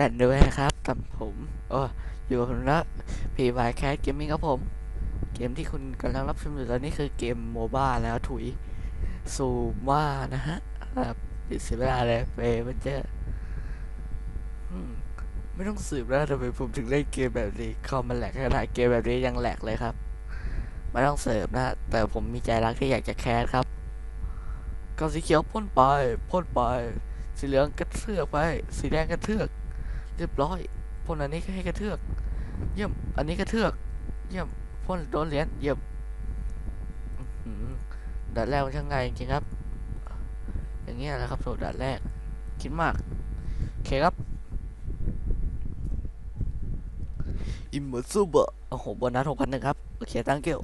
กันด้วยนะครับกับผมโอ้อยู่กับผมนะพีวายแคสเกมมิ่งครับผม เกมที่คุณกำลังรับชมอยู่ตอนนี้คือเกมโมบ้าแล้วถุยซูมานะฮะปิดเสียเวลาเลยไปมันจออืมไม่ต้องสืบแล้วทำไมผมถึงเล่นเกมแบบนี้คอมมันแหลกขนาดเกมแบบนี้ยังแหลกเลยครับไม่ต้องเสิร์ฟนะ แต่ผมมีใจรักที่อยากจะแคสครับก็สีเขียวพ่นไปพ่นไปสีเหลืองกระเทือกไป สีแดงกระเทือก เรียบร้อยพ่นอันนี้ก็ให้กระเทือก เยี่ยม อันนี้กระเทือก เยี่ยมพ่นโดนเหรียญเยี่ยมอื้อหือด่านแรกมันช่างไงจริงๆครับ อย่างเงี้ยแหละครับโดดด่านแรก คิดมาก โอเคครับ อิมเมอร์ซูบะโอ้โหโบนัสหกพันหนึ่งครับ โอเคตั้งเกล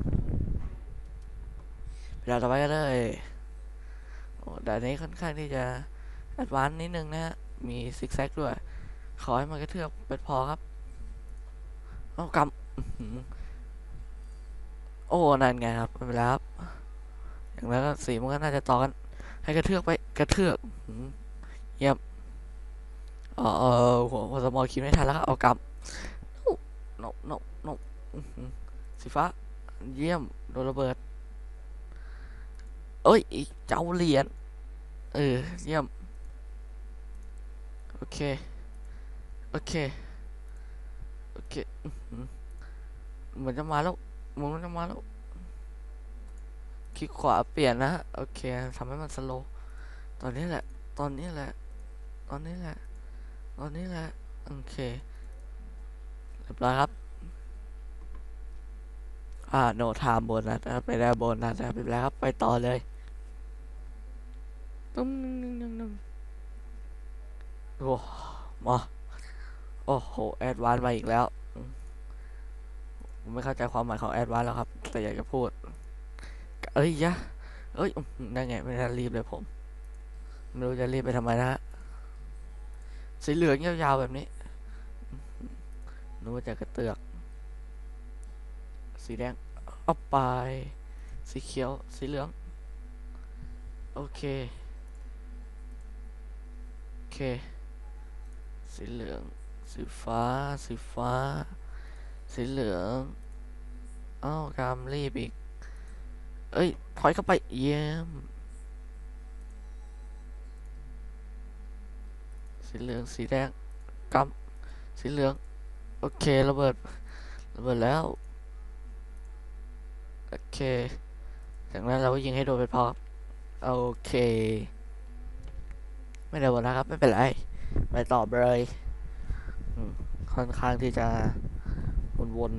เวลาต่อไปกันเลยโอ้ด่านนี้ค่อนข้างที่จะแอดวานซ์นิดนึงนะฮะ มีซิกแซกด้วย ขอให้มันกระเทือกเป็นพอครับ เอากำโอ้นั่นไงครับไม่เป็นไรครับ อย่างนั้นก็สีมันก็น่าจะต่อกัน ให้กระเทือกไปกระเทือกเยี่ยมเออเออหัวสมอคิดไม่ทันแล้วครับเอากำนกนกนกสีฟ้า เยี่ยมโดนระเบิด เอ้ยอีกเจ้าเหรียญเออเยี่ยม โอเค โอเค โอเคเหมือนจะมาแล้วเหมือนมันจะมาแล้ว คลิกขวาเปลี่ยนนะ โอเคทำให้มันสโลว์ตอนนี้แหละ ตอนนี้แหละ ตอนนี้แหละ ตอนนี้แหละ โอเค เรียบร้อยครับ อ่า โนทามบนนะครับไปได้บนนะครับไป็นไรครับ ไปต่อเลยตึ้มนึงนึงนึงโอ้มา โอ้โห แอดวานมาอีกแล้ว ผมไม่เข้าใจความหมายของแอดวานแล้วครับ แต่อยากจะพูด เอ้ยยะ เอ้ยอื้อหือได้ไง ไม่ได้รีบเลยผม ไม่รู้จะรีบไปทำไมนะฮะ สีเหลืองยาวๆแบบนี้นึกว่าจะกระเตือก สีแดงเอาไป สีเขียว สีเหลือง โอเค โอเค สีเหลือง สีฟ้า สีฟ้า สีเหลืองเอ้ากามรีบอีก เอ้ยถอยเข้าไป เยี่ยม สีเหลือง สีแดงกำสีเหลือง โอเคระเบิด ระเบิดแล้ว โอเค จากนั้นเราก็ยิงให้โดนไปพอครับโอเค ไม่ได้หมดนะครับ ไม่เป็นไร ไปต่อเลย ค่อนข้างที่จะวนวน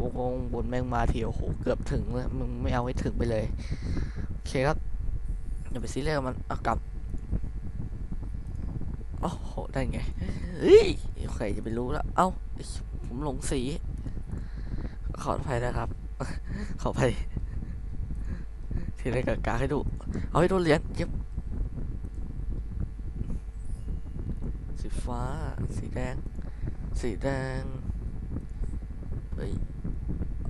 วงวงวนแม่งมาทีโอ้โหเกือบถึงแล้วมึงไม่เอาให้ถึงไปเลย โอเคครับอย่าไปซีเรียสกับมันเอากลับโอ้โหได้ไงเฮ้ยใครจะไปรู้แล้ว เอ้า ผมหลงสี ขออภัยนะครับ ขออภัยที่ได้กกาให้ดู เอาให้ดนเหรียญเย็บสีฟ้า สีแดง สีแดงเฮ้ย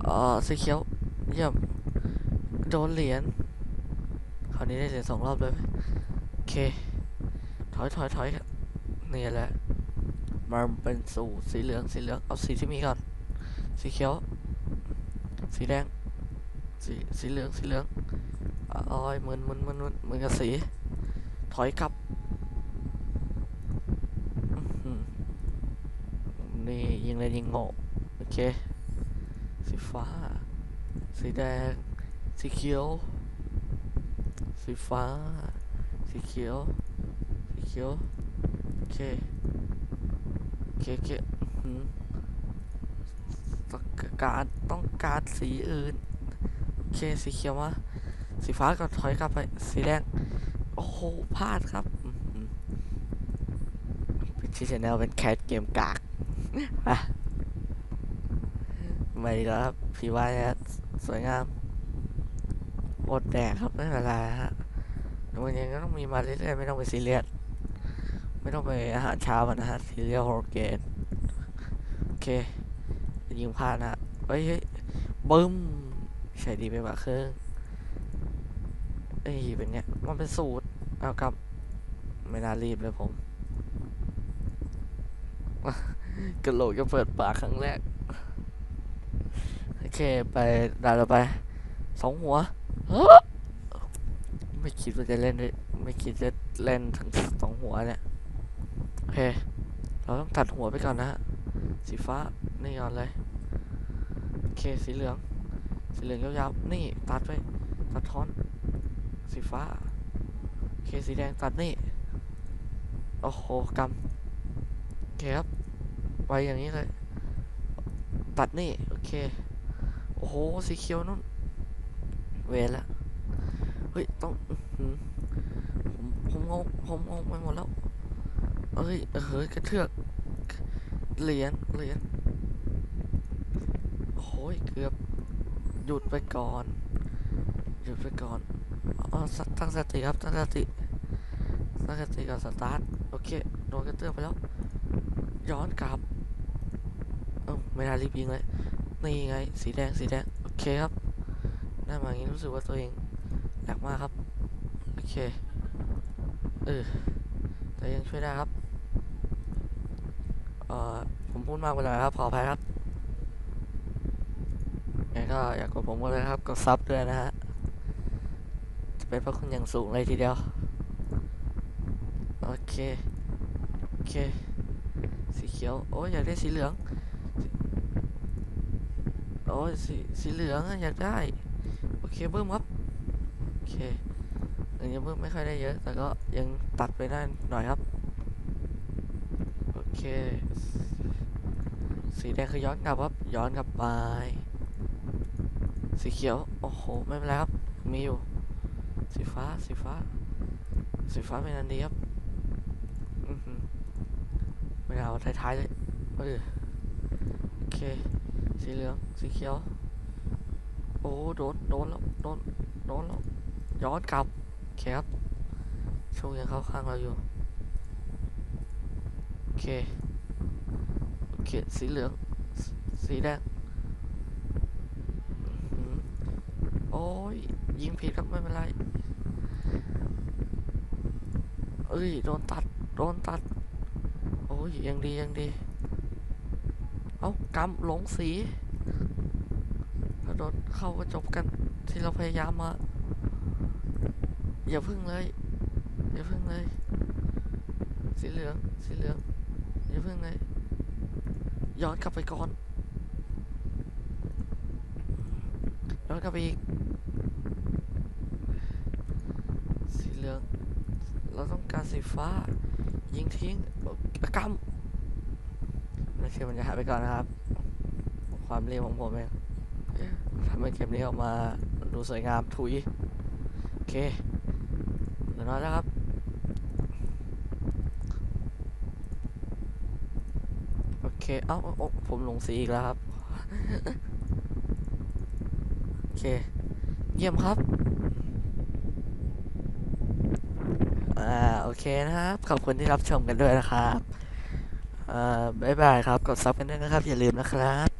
อ๋อสีเขียวเยี่ยมโดนเหรียญคราวนี้ได้เหรียญสองรอบเลยโอเค ถอยถอยถอยครับนี่แหละมันเป็นสูตรสีเหลืองสีเหลืองเอาสีที่มีก่อน สีเขียว สีแดง สีสีเหลืองสีเหลืองอ๋อยเหมือนเหมือนเหมือนเหมือนมือนกับสี ถอยกลับอื้อหือนี่ ยิงเลยยิงโง่โอเคสีฟ้า สีแดง สีเขียว สีฟ้า สีเขียว สีเขียวโอเคโอเคโอเคต้องการต้องการสีอื่นโอเคสีเขียวมาสีฟ้าก็ถอยกลับไปสีแดงโอ้โหพลาดครับเป็นที่ชแนลเป็นแคสเกมกาก ไม่ดีแล้วครับพี่ว่านี่ยสวยงามอดแดกครับไม่เป็นไรฮะวันนี้ก็ต้องมีมาเรื่อยๆไม่ต้องไปซีเรียสไม่ต้องไปอาหารเช้ามันนะฮะซีเรียลโฮเกนโอเคยิงพลาดนะเฮ้ยเฮ้ยบึ้มใช่ดีไปกว่าครึ่งเอ้ยเป็นไงมันเป็นสูตรเอากลับ ไม่น่ารีบเลยผม กระโหลกจะเปิดปากครั้งแรก โอเค ไปด่าเราไป สองหัวฮ้อไม่คิดว่าจะเล่นด้วยไม่คิดจะเล่นทั้งสองหัวเนี่ย โอเค เราต้องตัดหัวไปก่อนนะฮะ สีฟ้า นี่ก่อนเลย โอเค สีเหลือง สีเหลืองยาวๆ นี่ ตัดไปตัดทอน สีฟ้า โอเค สีแดงตัดนี่ โอ้โหกำโอเคครับ ไปอย่างนี้เลย ตัดนี่ โอเค โอ้โห สีเขียวนู่น เวละ เฮ้ย ต้องผมผมงงผมงงไปหมดแล้วเอ้ยเออกระเทือก เหรียญ เหรียญโอ้ย เกือบ หยุดไปก่อน หยุดไปก่อนอ๋อสตั้งสติครับ ตั้งสติ ตั้งสติก่อนสตาร์ท โอเค โดนกระเทือกไปแล้ว ย้อนกลับ อไม่น่ารีบยิงเลยนี่ไง สีแดงสีแดง โอเคครับได้มาอย่างนี้รู้สึกว่าตัวเองแหลกมากครับ โอเคเออแต่ยังช่วยได้ครับเอ่อผมพูดมากไปหน่อยครับขออภัยครับยังไงก็อยากกดผมก็เลยครับกดซับด้วยนะฮะจะเป็นพระคุณอย่างสูงเลยทีเดียว โอเค โอเค สีเขียว โอ้ยอยากได้สีเหลือง โอ้ยสีสีเหลืองอะอยากได้ โอเคเบิ้มครับ โอเคถึงจะเบิ้มไม่ค่อยได้เยอะ แต่ก็ยังตัดไปได้หน่อยครับ โอเค สีแดงคือย้อนกลับครับ ย้อนกลับไป สีเขียว โอ้โห ไม่เป็นไรครับ มีอยู่ สีฟ้า สีฟ้า สีฟ้าเป็นอันดีครับอือหือไม่เอาท้ายๆเลย เออ โอเค สีเหลือง สีเขียว โอ้ โดน โดนแล้ว โดน โดนแล้ว ย้อนกลับโอเคครับโชคยังเข้าข้างเราอยู่ โอเค โอเค สีเหลืองสสีแดงอื้อหือโอ้ย ยิงผิดครับไม่เป็นไร เอ้ย โดนตัด โดนตัด โอ้ย ยังดี ยังดี เอากำหลงสีกระโดดเข้าก็จบกันที่เราพยายามมา อย่าพึ่งเลย อย่าพึ่งเลย สีเหลือง สีเหลือง อย่าพึ่งเลย ย้อนกลับไปก่อน ย้อนกลับไปอีก สีเหลือง เราต้องการสีฟ้า ยิงทิ้งกำ ไม่เชื่อมันจะหายไปก่อนนะครับ ความเร็วของผมเองทำให้เกมนี้ออกมาดูสวยงามถุย โอเคเหลือน้อยแล้วครับโอเคเอ้าเอ้าผมลงสีอีกแล้วครับ โอเค เยี่ยมครับ อ่า โอเคนะครับ ขอบคุณที่รับชมกันด้วยนะครับ อ่าบ๊ายบายครับ กดซับกันด้วยนะครับ อย่าลืมนะครับ